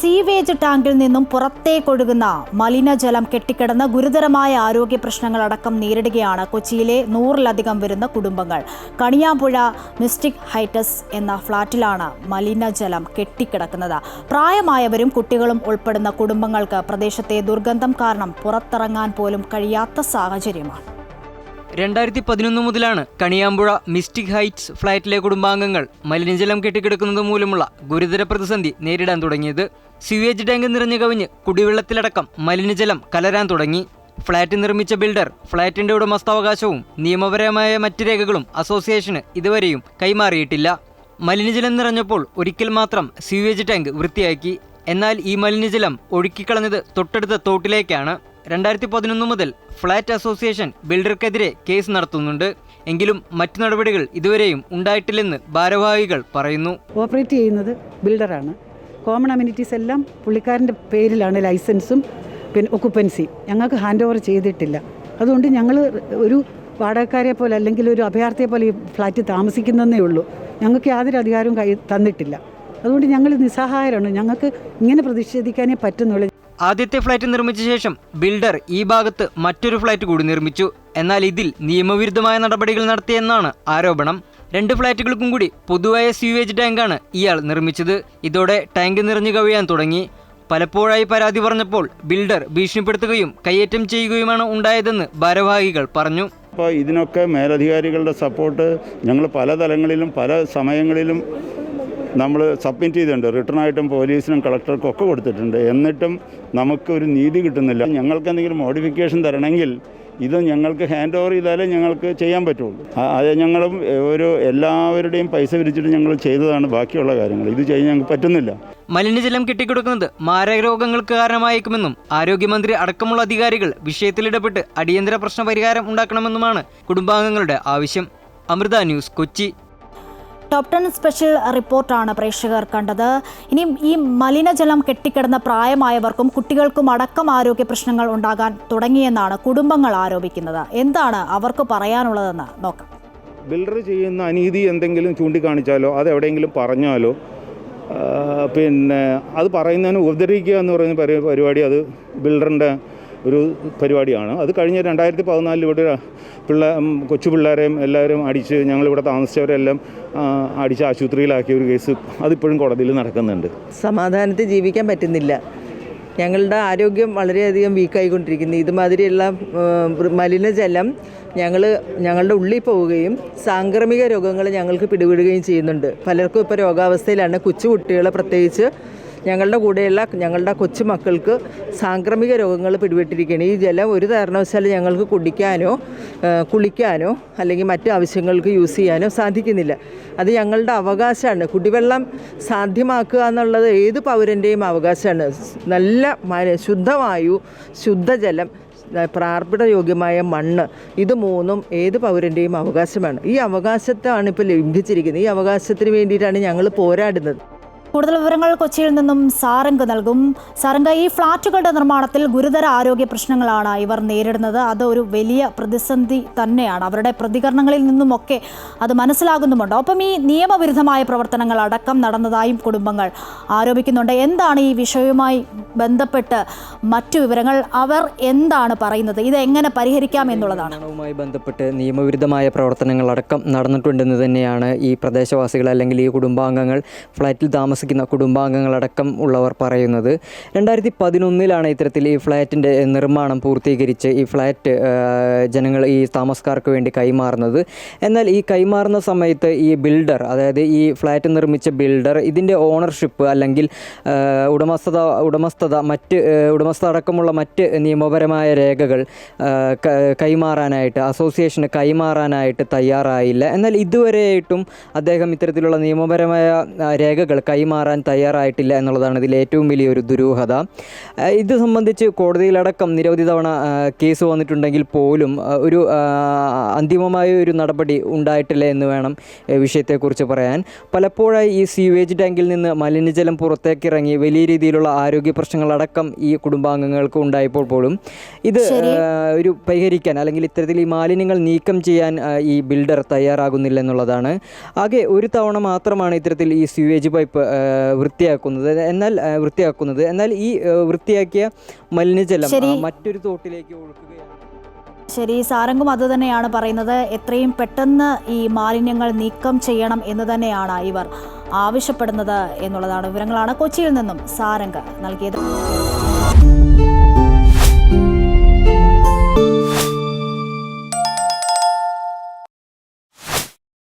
Sewage ടാങ്കിൽ നിന്നും പുറത്തേക്കൊഴുകുന്ന മലിനജലം കെട്ടിക്കിടന്ന് ഗുരുതരമായ ആരോഗ്യ പ്രശ്നങ്ങളടക്കം നേരിടുകയാണ് കൊച്ചിയിലെ നൂറിലധികം വരുന്ന കുടുംബങ്ങൾ. കണിയാമ്പുഴ മിസ്റ്റിക് ഹൈറ്റസ് എന്ന ഫ്ളാറ്റിലാണ് മലിനജലം കെട്ടിക്കിടക്കുന്നത്. പ്രായമായവരും കുട്ടികളും ഉൾപ്പെടുന്ന കുടുംബങ്ങൾക്ക് പ്രദേശത്തെ ദുർഗന്ധം കാരണം പുറത്തിറങ്ങാൻ പോലും കഴിയാത്ത സാഹചര്യമാണ്. രണ്ടായിരത്തി പതിനൊന്ന് മുതലാണ് കണിയാമ്പുഴ മിസ്റ്റിക് ഹൈറ്റ്സ് ഫ്ളാറ്റിലെ കുടുംബാംഗങ്ങൾ മലിനജലം കെട്ടിക്കിടക്കുന്നത് മൂലമുള്ള ഗുരുതര പ്രതിസന്ധി നേരിടാൻ തുടങ്ങിയത്. സ്യൂവേജ് ടാങ്ക് നിറഞ്ഞു കവിഞ്ഞ് കുടിവെള്ളത്തിലടക്കം മലിനജലം കലരാൻ തുടങ്ങി. ഫ്ളാറ്റ് നിർമ്മിച്ച ബിൽഡർ ഫ്ളാറ്റിന്റെ ഉടമസ്ഥാവകാശവും നിയമപരമായ മറ്റ് രേഖകളും അസോസിയേഷന് ഇതുവരെയും കൈമാറിയിട്ടില്ല. മലിനജലം നിറഞ്ഞപ്പോൾ ഒരിക്കൽ മാത്രം സ്യൂവേജ് ടാങ്ക് വൃത്തിയാക്കി. എന്നാൽ ഈ മലിനജലം ഒഴുക്കിക്കളഞ്ഞത് തൊട്ടടുത്ത തോട്ടിലേക്കാണ്. രണ്ടായിരത്തി പതിനൊന്ന് മുതൽ ഫ്ളാറ്റ് അസോസിയേഷൻ ബിൽഡർക്കെതിരെ കേസ് നടത്തുന്നുണ്ട്. എങ്കിലും മറ്റു നടപടികൾ ഇതുവരെയും ഉണ്ടായിട്ടില്ലെന്ന് ഭാരവാഹികൾ പറയുന്നു. ഓപ്പറേറ്റ് ചെയ്യുന്നത് ബിൽഡറാണ്. കോമൺ അമ്യൂണിറ്റീസ് എല്ലാം പുള്ളിക്കാരന്റെ പേരിലാണ് ലൈസൻസും പിന്നെ ഒക്കുപ്പൻസി ഞങ്ങൾക്ക് ഹാൻഡ് ഓവർ ചെയ്തിട്ടില്ല. അതുകൊണ്ട് ഞങ്ങൾ ഒരു വാടകക്കാരെ പോലെ അല്ലെങ്കിൽ ഒരു അഭയാർത്ഥിയെ പോലെ ഈ ഫ്ലാറ്റ് താമസിക്കുന്നതേ ഉള്ളൂ. ഞങ്ങൾക്ക് യാതൊരു അധികാരവും കൈ തന്നിട്ടില്ല. അതുകൊണ്ട് ഞങ്ങൾ നിസ്സഹായരാണ്. ഞങ്ങൾക്ക് ഇങ്ങനെ പ്രതിഷേധിക്കാനേ പറ്റുന്നുള്ളൂ. ആദ്യത്തെ ഫ്ളാറ്റ് നിർമ്മിച്ച ശേഷം ബിൽഡർ ഈ ഭാഗത്ത് മറ്റൊരു ഫ്ളാറ്റ് കൂടി നിർമ്മിച്ചു. എന്നാൽ ഇതിൽ നിയമവിരുദ്ധമായ നടപടികൾ നടത്തിയെന്നാണ് ആരോപണം. രണ്ട് ഫ്ളാറ്റുകൾക്കും കൂടി പൊതുവായ സ്യൂവേജ് ടാങ്കാണ് ഇയാൾ നിർമ്മിച്ചത്. ഇതോടെ ടാങ്ക് നിറഞ്ഞു കവിയാൻ തുടങ്ങി. പലപ്പോഴായി പരാതി പറഞ്ഞപ്പോൾ ബിൽഡർ ഭീഷണിപ്പെടുത്തുകയും കയ്യേറ്റം ചെയ്യുകയുമാണ് ഉണ്ടായതെന്ന് ഭാരവാഹികൾ പറഞ്ഞു. അപ്പോൾ ഇതിനൊക്കെ മേലധികാരികളുടെ സപ്പോർട്ട് ഞങ്ങൾ പല തലങ്ങളിലും പല സമയങ്ങളിലും നമ്മൾ സബ്മിറ്റ് ചെയ്തിട്ടുണ്ട്. റിട്ടേൺ ആയിട്ടും പോലീസിനും കളക്ടർക്കും ഒക്കെ കൊടുത്തിട്ടുണ്ട്. എന്നിട്ടും നമുക്ക് ഒരു നീതി കിട്ടുന്നില്ല. ഞങ്ങൾക്ക് എന്തെങ്കിലും മോഡിഫിക്കേഷൻ തരണമെങ്കിൽ ഇത് ഞങ്ങൾക്ക് ഹാൻഡ് ഓവർ ചെയ്താലേ ഞങ്ങൾക്ക് ചെയ്യാൻ പറ്റുള്ളൂ. അത് ഞങ്ങളും ഒരു എല്ലാവരുടെയും പൈസ പിരിച്ചിട്ട് ഞങ്ങൾ ചെയ്തതാണ് ബാക്കിയുള്ള കാര്യങ്ങൾ. ഇത് ചെയ്യാൻ ഞങ്ങൾക്ക് പറ്റുന്നില്ല. മലിനജലം കിട്ടിക്കൊടുക്കുന്നത് മാരക രോഗങ്ങൾക്ക് കാരണമായേക്കുമെന്നും ആരോഗ്യമന്ത്രി അടക്കമുള്ള അധികാരികൾ വിഷയത്തിൽ ഇടപെട്ട് അടിയന്തര പ്രശ്ന പരിഹാരം ഉണ്ടാക്കണമെന്നുമാണ് കുടുംബാംഗങ്ങളുടെ ആവശ്യം. Amrita news Kochi. Top ten special റിപ്പോർട്ടാണ് പ്രേക്ഷകർ കണ്ടത്. ഇനി ഈ മലിനജലം കെട്ടിക്കിടന്ന പ്രായമായവർക്കും കുട്ടികൾക്കും അടക്കം ആരോഗ്യ പ്രശ്നങ്ങൾ ഉണ്ടാകാൻ തുടങ്ങിയെന്നാണ് കുടുംബങ്ങൾ ആരോപിക്കുന്നത്. എന്താണ് അവർക്ക് പറയാനുള്ളതെന്ന് നോക്കാം. ബിൽഡർ ചെയ്യുന്ന അനീതി എന്തെങ്കിലും ചൂണ്ടിക്കാണിച്ചാലോ അത് എവിടെയെങ്കിലും പറഞ്ഞാലോ പിന്നെ അത് പറയുന്നതിന് ഉപദ്രവിക്കുക എന്ന് പറയുന്ന പരിപാടി അത് ബിൽഡറിന്റെ ഒരു പരിപാടിയാണ്. അത് കഴിഞ്ഞ രണ്ടായിരത്തി പതിനാലിൽ ഇവിടെ പിള്ള കൊച്ചു പിള്ളേരെയും എല്ലാവരും അടിച്ച് ഞങ്ങളിവിടെ താമസിച്ചവരെല്ലാം അടിച്ച് ആശുപത്രിയിലാക്കിയ ഒരു കേസ് അതിപ്പോഴും കോടതിയിൽ നടക്കുന്നുണ്ട്. സമാധാനത്തിൽ ജീവിക്കാൻ പറ്റുന്നില്ല. ഞങ്ങളുടെ ആരോഗ്യം വളരെയധികം വീക്കായിക്കൊണ്ടിരിക്കുന്നു ഇതുമാതിരിയുള്ള മലിനജലം ഞങ്ങൾ ഞങ്ങളുടെ ഉള്ളിൽ പോവുകയും സാംക്രമിക രോഗങ്ങൾ ഞങ്ങൾക്ക് പിടിപെടുകയും ചെയ്യുന്നുണ്ട്. പലർക്കും ഇപ്പോൾ രോഗാവസ്ഥയിലാണ്. കൊച്ചു കുട്ടികളെ പ്രത്യേകിച്ച് ഞങ്ങളുടെ കൂടെയുള്ള ഞങ്ങളുടെ കൊച്ചുമക്കൾക്ക് സാംക്രമിക രോഗങ്ങൾ പിടിപെട്ടിരിക്കുകയാണ്. ഈ ജലം ഒരു കാരണവശാലും ഞങ്ങൾക്ക് കുടിക്കാനോ കുളിക്കാനോ അല്ലെങ്കിൽ മറ്റു ആവശ്യങ്ങൾക്ക് യൂസ് ചെയ്യാനോ സാധിക്കുന്നില്ല. അത് ഞങ്ങളുടെ അവകാശമാണ്. കുടിവെള്ളം സാധ്യമാക്കുക എന്നുള്ളത് ഏത് പൗരന്റെയും അവകാശമാണ്. നല്ല ശുദ്ധവായു ശുദ്ധജലം പ്രാർപ്പിടയോഗ്യമായ മണ്ണ് ഇത് മൂന്നും ഏത് പൗരന്റെയും അവകാശമാണ്. ഈ അവകാശത്താണ് ഇപ്പോൾ ലംഘിച്ചിരിക്കുന്നത്. ഈ അവകാശത്തിന് വേണ്ടിയിട്ടാണ് ഞങ്ങൾ പോരാടുന്നത്. കൂടുതൽ വിവരങ്ങൾ കൊച്ചിയിൽ നിന്നും സാരംഗ് നൽകും. സാരംഗ് ഈ ഫ്ളാറ്റുകളുടെ നിർമ്മാണത്തിൽ ഗുരുതര ആരോഗ്യ പ്രശ്നങ്ങളാണ് ഇവർ നേരിടുന്നത്. അത് ഒരു വലിയ പ്രതിസന്ധി തന്നെയാണ്. അവരുടെ പ്രതികരണങ്ങളിൽ നിന്നുമൊക്കെ അത് മനസ്സിലാകുന്നുമുണ്ട്. ഒപ്പം ഈ നിയമവിരുദ്ധമായ പ്രവർത്തനങ്ങൾ അടക്കം നടന്നതായും കുടുംബങ്ങൾ ആരോപിക്കുന്നുണ്ട്. എന്താണ് ഈ വിഷയവുമായി ബന്ധപ്പെട്ട് മറ്റു വിവരങ്ങൾ? അവർ എന്താണ് പറയുന്നത്? ഇത് എങ്ങനെ പരിഹരിക്കാം എന്നുള്ളതാണ്. ബന്ധപ്പെട്ട് നിയമവിരുദ്ധമായ പ്രവർത്തനങ്ങൾ പ്രവർത്തനങ്ങളടക്കം നടന്നിട്ടുണ്ടെന്ന് തന്നെയാണ് ഈ പ്രദേശവാസികൾ അല്ലെങ്കിൽ ഈ കുടുംബാംഗങ്ങൾ ഫ്ളാറ്റിൽ ഫ്ലാറ്റിൽ താമസിക്കുന്ന കുടുംബാംഗങ്ങളടക്കം ഉള്ളവർ പറയുന്നത്. രണ്ടായിരത്തി പതിനൊന്നിലാണ് ഇത്തരത്തിൽ ഈ ഫ്ലാറ്റിന്റെ നിർമ്മാണം പൂർത്തീകരിച്ച് ഈ ഫ്ലാറ്റ് ജനങ്ങൾ ഈ താമസക്കാർക്ക് വേണ്ടി കൈമാറുന്നത്. എന്നാൽ ഈ കൈമാറുന്ന സമയത്ത് ഈ ബിൽഡർ അതായത് ഈ ഫ്ലാറ്റ് നിർമ്മിച്ച ബിൽഡർ ഇതിന്റെ ഓണർഷിപ്പ് അല്ലെങ്കിൽ ഉടമസ്ഥത ഉടമസ്ഥത മറ്റ് ഉടമസ്ഥ അടക്കമുള്ള മറ്റ് നിയമപരമായ രേഖകൾ കൈമാറാനായിട്ട് അസോസിയേഷന് കൈമാറാനായിട്ട് തയ്യാറായില്ല. എന്നാൽ ഇതുവരെയായിട്ടും അദ്ദേഹം ഇത്തരത്തിലുള്ള നിയമപരമായ രേഖകൾ രേഖകൾ കൈമാറാൻ തയ്യാറായിട്ടില്ല എന്നുള്ളതാണ് ഇതിൽ ഏറ്റവും വലിയൊരു ദുരൂഹത. ഇത് സംബന്ധിച്ച് കോടതിയിലടക്കം നിരവധി തവണ കേസ് വന്നിട്ടുണ്ടെങ്കിൽ പോലും ഒരു അന്തിമമായ ഒരു നടപടി ഉണ്ടായിട്ടില്ല എന്ന് വേണം വിഷയത്തെക്കുറിച്ച് പറയാൻ. പലപ്പോഴായി ഈ സീവേജ് ടാങ്കിൽ നിന്ന് മലിനജലം പുറത്തേക്കിറങ്ങി വലിയ രീതിയിലുള്ള ആരോഗ്യ പ്രശ്നം പ്രശ്നങ്ങളടക്കം ഈ കുടുംബാംഗങ്ങൾക്ക് ഉണ്ടായപ്പോൾ പോലും ഇത് ഒരു പരിഹരിക്കാൻ അല്ലെങ്കിൽ ഇത്തരത്തിൽ ഈ മാലിന്യങ്ങൾ നീക്കം ചെയ്യാൻ ഈ ബിൽഡർ തയ്യാറാകുന്നില്ല എന്നുള്ളതാണ്. ആകെ ഒരു തവണ മാത്രമാണ് ഇത്തരത്തിൽ ഈ സ്യൂവേജ് പൈപ്പ് വൃത്തിയാക്കുന്നത്. എന്നാൽ വൃത്തിയാക്കുന്നത്. എന്നാൽ ഈ വൃത്തിയാക്കിയ മലിനജലം മറ്റൊരു തോട്ടിലേക്ക് ഒഴുക്കുകയാണ്. ശരി സാരംഗും അത് തന്നെയാണ് പറയുന്നത്. എത്രയും പെട്ടെന്ന് ഈ മാലിന്യങ്ങൾ നീക്കം ചെയ്യണം എന്ന് തന്നെയാണ് ഇവർ ആവശ്യപ്പെടുന്നത് എന്നുള്ളതാണ് വിവരങ്ങളാണ് കൊച്ചിയിൽ നിന്നും സാരംഗ് നൽകിയത്.